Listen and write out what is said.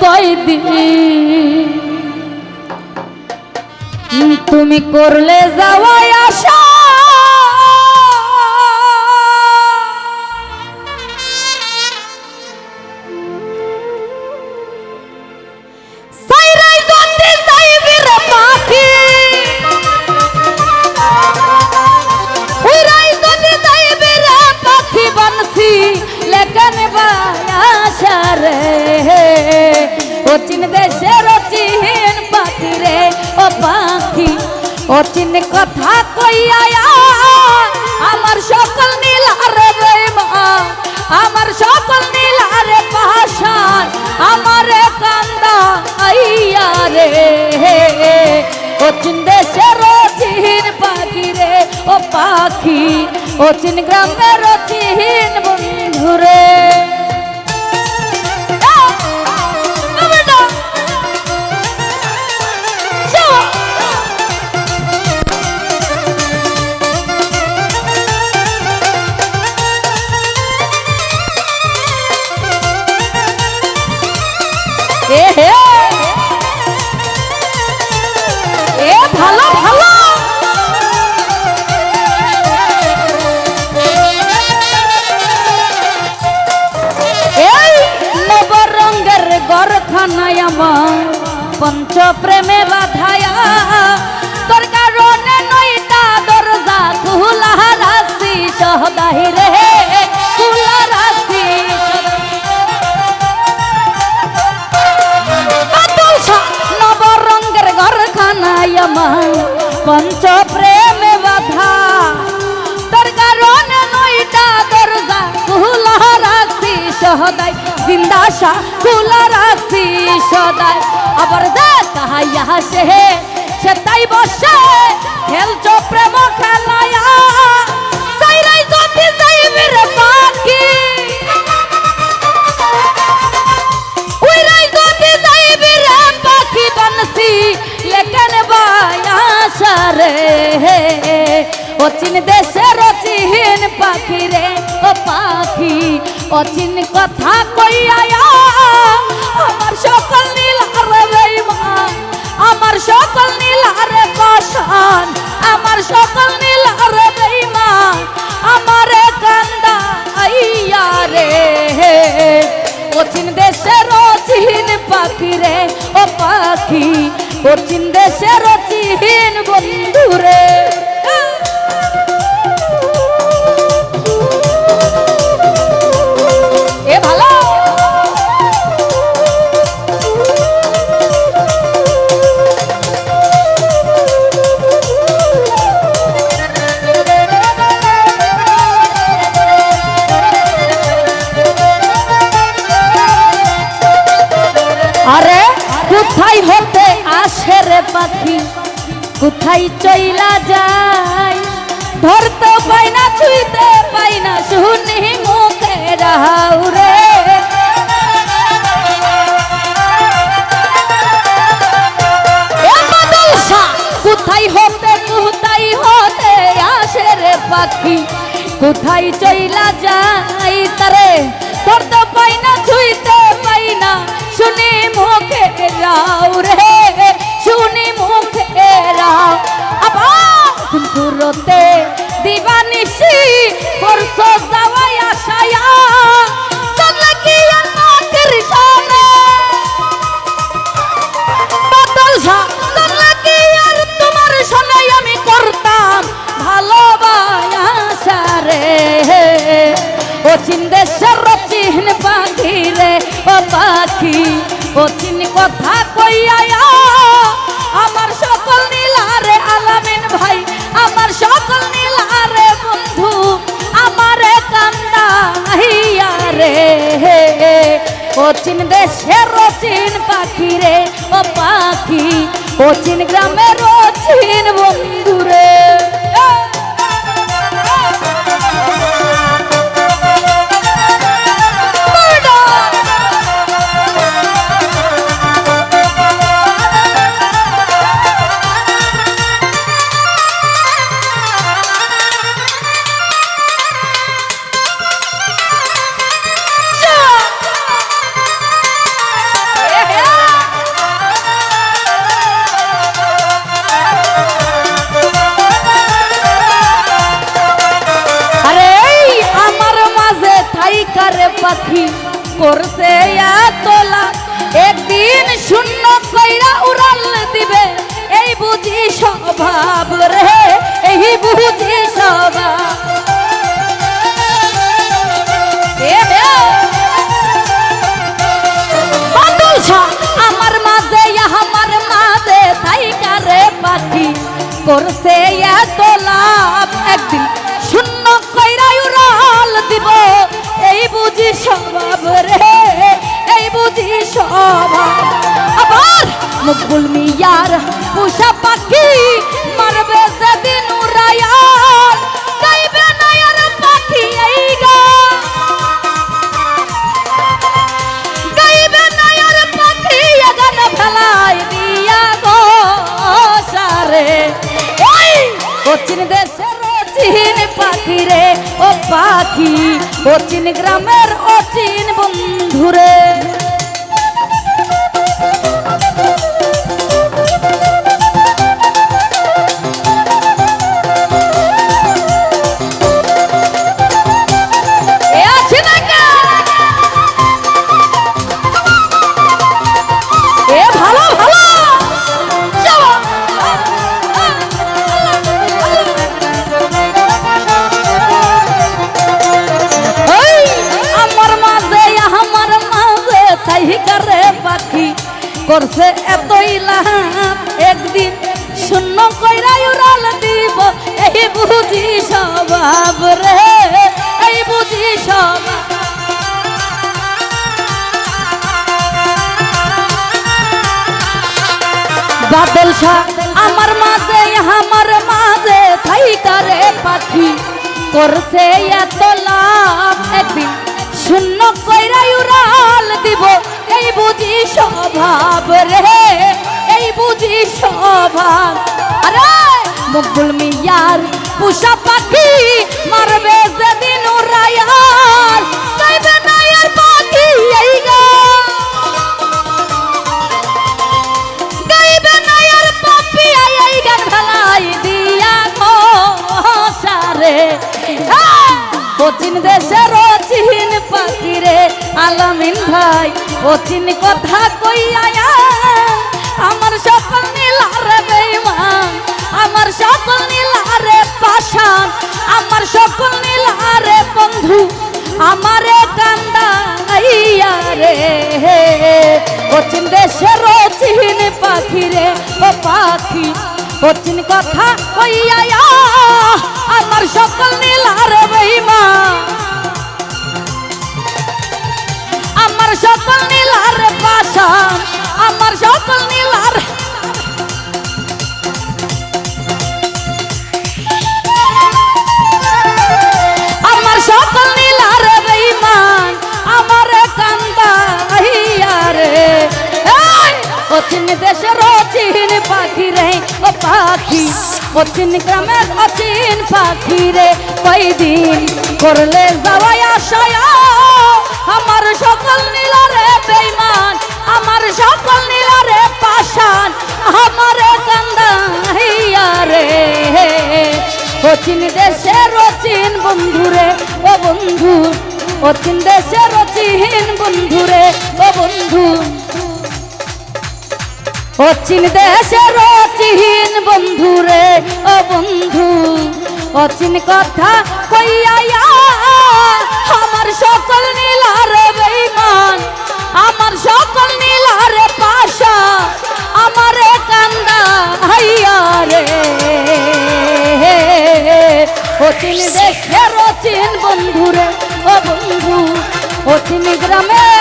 কয়দিন? তুমি করলে যাওয়াই আশা চিন কথা কইয়া আমার সকল নীল রে বেমা আমার সকল নীল রে পাশান আমার কান্দা আইয়া রে। ও চিন দেশের ও পাখি রে ও পাখি। ও চিন গ্রামের ও বন্ধু রে গরখানায় আমার। পঞ্চ প্রেমে বাধায়া। তোর কারণে নইটা দরজা খুলা রাখছি সহদাহি রে আবার দে তাহাইয়া সে সে তাই বসে। খেলছো প্রেম খেলায়া সাইরাই যদি যাইবি রে অচিন দেশের অচিন পাখি রে ও পাখি। অচিন কথা কইয়া আমার সকল নীল আমার সকল নীল রে পাশান আমার সকল নীল রে বেইমান আমার কান্দা আইয়া রে। পশ্চিম দেশের অচিন পাখি রে, ও পাখি পশ্চিম দেশের অচিন বন্ধু রে। আরে, কোথায় হতে আসে রে পাখি? কোথায় চইলা যায়? ধরতে পাই না, ছুঁইতে পাই না, শুনি মুখে রাহাউ রে। কোথায় হতে কোথায় হতে আসে রে পাখি? কোথায় চইলা যাই তারে? ধরতে পাই সুরতে দিবানিসি করছ যাওয়াই আশায়া। চলে কি আমার সামনে বাদল সাদলে কি আর তোমার শোনাই আমি করতাম ভালোবাসা রে? ও চিন চিহ্ন পাখি রে ও পাখি, ও চিন কথা কইয়া সকল নীলারে বন্ধু, আমার কান্দা হিয়া রে। অচিন চিন দেশের রচিন পাখি রে, ও পাখি অচিন গ্রামের রচিন বন্ধু রে। পাখি করছে তোলা একদিন শূন্য কইরা উড়াল দিবে। এই বুঝি স্বভাব রে, এই বুঝি স্বভাব। আমার মাঝে আমার মাঝে থাইকা রে পাখি করছে এত লাভ একদিন রে, এই বুঝি স্বভাব আবার মকবুল মিয়ার পোষা পাখি মারবে যেদিন উড়াইয়ার গাইবে না আর পাখি এই গান গাইবে পাখি রে, ও পাখি। কোচিন গ্রামের অচিন বন্ধুরে। বাদল শাহ, আমার মাঝে আমার মাঝে থাই করে পাখি। করছে এত লাভ একদিন, শূন্য কইরাই উড়াল দিব। এই বুঝি স্বভাব রে, এই বুঝি স্বভাব। আরে মকবুল মিয়ার পুষা পাখি মারবে যেদিন উড়াইয়ার গাইবে না পাখি, এই দেশের চিন পাখি রে আলামিন ভাই পচিন কথা কইয়া আমার সকল নীলারে বেইমান আমার সকল নীলারে পাশান আমার সকল নীলারে বন্ধু, আমারে কান্দা রে। পশ্চিম দেশের চিন পাখি রে ও পাখি পশ্চিম কথা কইয়া আমার সকল নীলার বইমা আমার সকল নীলার পাশান আমার সকল নীলার অচিন দেশের অচিন পাখি রে, ও পাখি। অচিন গ্রামের অচিন পাখি রে, কয়দিন করলে যাওয়াই আশায়? আমার সকল নীলারে বেইমান আমার সকল নীলারে পাশান আমার কান্দা রে অচিন দেশের অচিন বন্ধুরে ও বন্ধু। অচিন দেশের অচিন বন্ধুরে ও বন্ধু। অচিন দেশের অচিন বন্ধুরে ও বন্ধু, অচিন কথা কইয়া আমার সকল নীলার বেইমান, আমার সকল নীলার পাশা, আমার কান্দা হাইয়া রে। অচিন দেশের অচিন বন্ধুরে ও বন্ধু, অচিন গ্রামে